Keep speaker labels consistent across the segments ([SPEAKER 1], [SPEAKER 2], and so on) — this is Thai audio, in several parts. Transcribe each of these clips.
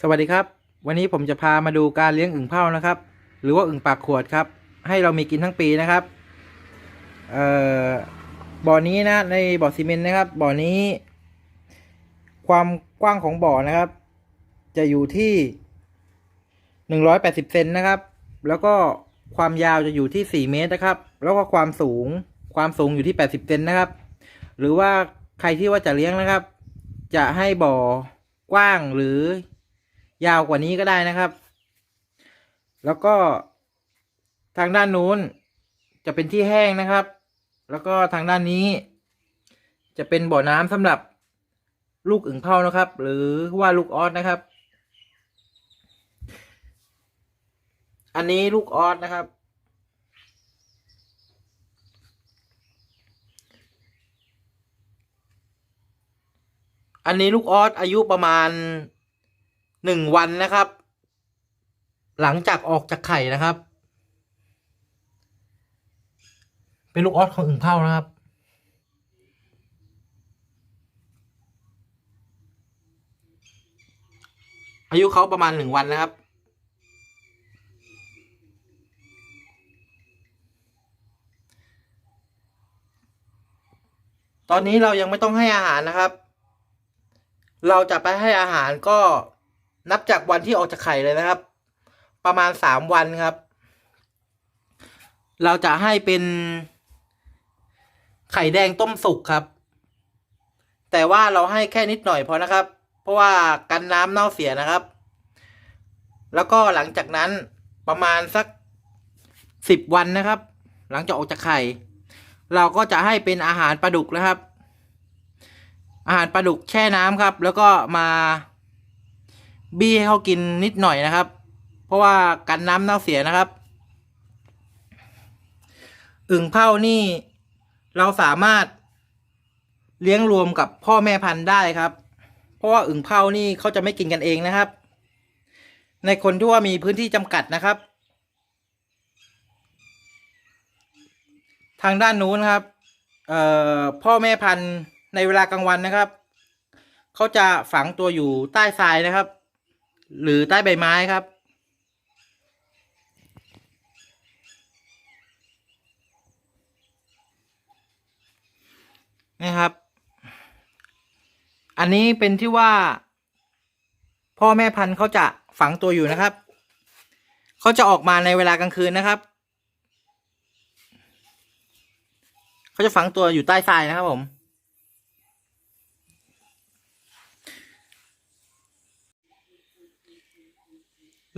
[SPEAKER 1] สวัสดีครับ วันนี้ผมจะพามาดูการเลี้ยงอึ่งเผานะครับ หรือว่าอึ่งปากขวดครับ ให้เรามีกินทั้งปีนะครับเอ่อบ่อนี้นะในบ่อซีเมนต์นะครับ บ่อนี้ ความกว้างของบ่อนะครับ จะอยู่ที่หนึ่งร้อยแปดสิบเซนนะครับ แล้วก็ความยาวจะอยู่ที่สี่เมตรนะครับ แล้วก็ความสูงความสูงอยู่ที่แปดสิบเซนนะครับ หรือว่าใครที่ว่าจะเลี้ยงนะครับ จะให้บ่อกว้างหรือ ยาวกว่านี้ก็ได้นะครับ แล้วก็ทางด้านนู้นจะเป็นที่แห้งนะครับ แล้วก็ทางด้านนี้จะเป็นบ่อน้ำสำหรับลูกอึ่งเผานะครับ หรือว่าลูกออสนะครับ อันนี้ลูกออสนะครับ อันนี้ลูกออสอายุประมาณ หนึ่งวันนะครับ หลังจากออกจากไข่นะครับ เป็นลูกออสของอึ่งเผานะครับอายุเขาประมาณหนึ่งวันนะครับ ตอนนี้เรายังไม่ต้องให้อาหารนะครับ เราจะไปให้อาหารก็ นับจากวันที่ออกจากไข่เลยนะครับ ประมาณสามวันครับ เราจะให้เป็น ไข่แดงต้มสุกครับ แต่ว่าเราให้แค่นิดหน่อยพอนะครับ เพราะว่ากันน้ำเน่าเสียนะครับ แล้วก็หลังจากนั้นประมาณสักสิบวันนะครับ หลังจากออกจากไข่ เราก็จะให้เป็นอาหารปลาดุกนะครับ อาหารปลาดุกแช่น้ำครับ แล้วก็มา บี้ให้เขากินนิดหน่อยนะครับ เพราะว่ากันน้ำเน่าเสียนะครับ อึ่งเผานี่ เราสามารถเลี้ยงรวมกับพ่อแม่พันธุ์ได้ครับ เพราะว่าอึ่งเผานี่เขาจะไม่กินกันเองนะครับ ในคนที่ว่ามีพื้นที่จำกัดนะครับ ทางด้านนู้นครับพ่อแม่พันธุ์ในเวลากลางวันนะครับ เขาจะฝังตัวอยู่ใต้ทรายนะครับ หรือใต้ใบไม้ครับ นะครับ อันนี้เป็นที่ว่า พ่อแม่พันธุ์เขาจะฝังตัวอยู่นะครับ เขาจะออกมาในเวลากลางคืนนะครับ เขาจะฝังตัวอยู่ใต้ทรายนะครับผม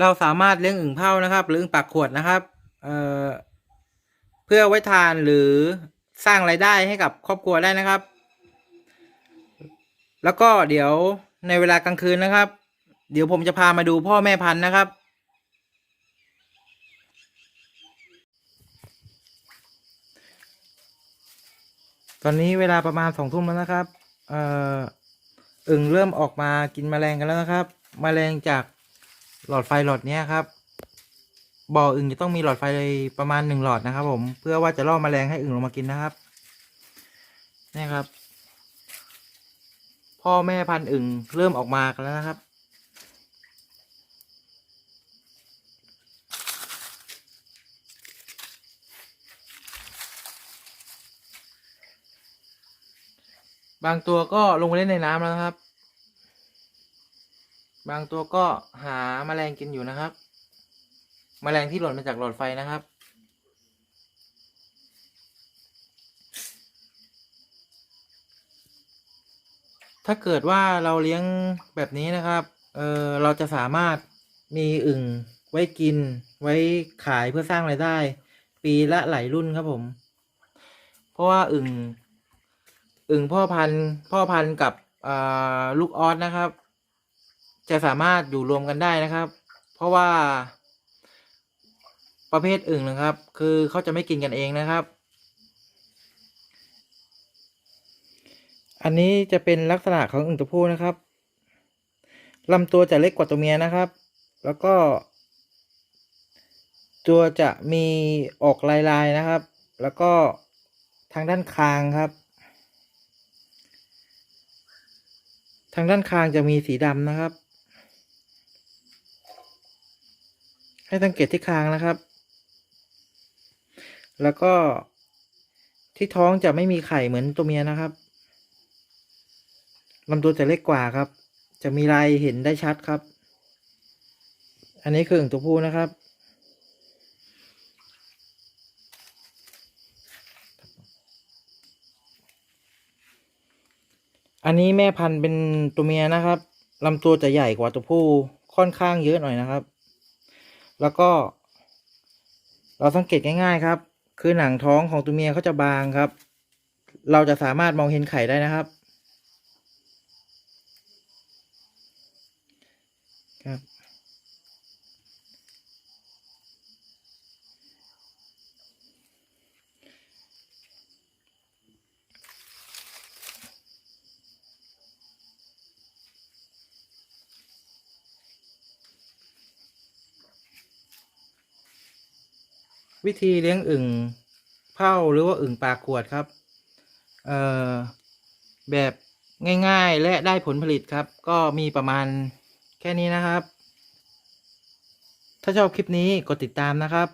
[SPEAKER 1] เราสามารถเลี้ยงอึ่งเผานะครับ หรืออึ่งปากขวดนะครับเเพื่อไว้ทานหรือสร้างไรายได้ให้กับครอบครัวได้นะครับ แล้วก็เดี๋ยวในเวลากลางคืนนะครับ เดี๋ยวผมจะพามาดูพ่อแม่พันธุ์นะครับ ตอนนี้เวลาประมาณสองทุ่มแล้วนะครับ เอ่ออึ่งเริ่มออกมากินแมลงกันแล้วนะครับแมลงจาก หลอดไฟหลอดเนี้ยครับบ่ออึ่งจะต้องมีหลอดไฟเลยประมาณหนึ่งหลอดนะครับ ผมเพื่อว่าจะล่อแมลงให้อึ่งลงมากินนะครับนี่ครับ พ่อแม่พันธุ์อึ่งเริ่มออกมากันแล้วนะครับ บางตัวก็ลงไปเล่นในน้ำแล้วนะครับ บางตัวก็หาแมลงกินอยู่นะครับแมลงที่หล่นมาจากหลอดไฟนะครับ ถ้าเกิดว่าเราเลี้ยงแบบนี้นะครับ เออเราจะสามารถมีอึ่งไว้กิน ไว้ขายเพื่อสร้างรายได้ ปีละหลายรุ่นครับผม เพราะว่าอึ่ง อึ่งพ่อพันธุ์พ่อพันธุ์กับลูกออสนะครับ จะสามารถอยู่รวมกันได้นะครับ เพราะว่าประเภทอึ่งนะครับ คือเขาจะไม่กินกันเองนะครับ อันนี้จะเป็นลักษณะของอึ่งตัวผู้นะครับลำตัวจะเล็กกว่าตัวเมียนะครับ แล้วก็ ตัวจะมีออกลายๆนะครับ แล้วก็ทางด้านคางครับ ทางด้านคางจะมีสีดำนะครับ ให้สังเกตที่คางนะครับ แล้วก็ที่ท้องจะไม่มีไข่เหมือนตัวเมียนะครับลำตัวจะเล็กกว่าครับ จะมีลายเห็นได้ชัดครับ อันนี้คืออึ่งตัวผู้นะครับ อันนี้แม่พันธุ์เป็นตัวเมียนะครับลำตัวจะใหญ่กว่าตัวผู้ค่อนข้างเยอะหน่อยนะครับ แล้วก็ เราสังเกตง่ายๆครับ คือหนังท้องของตัวเมียเขาจะบางครับ เราจะสามารถมองเห็นไข่ได้นะครับครับ วิธีเลี้ยงอึ่งเผาหรือว่าอึ่งปากขวดครับเอ่อแบบง่ายๆ และได้ผลผลิตครับ ก็มีประมาณแค่นี้นะครับ ถ้าชอบคลิปนี้กดติดตามนะครับ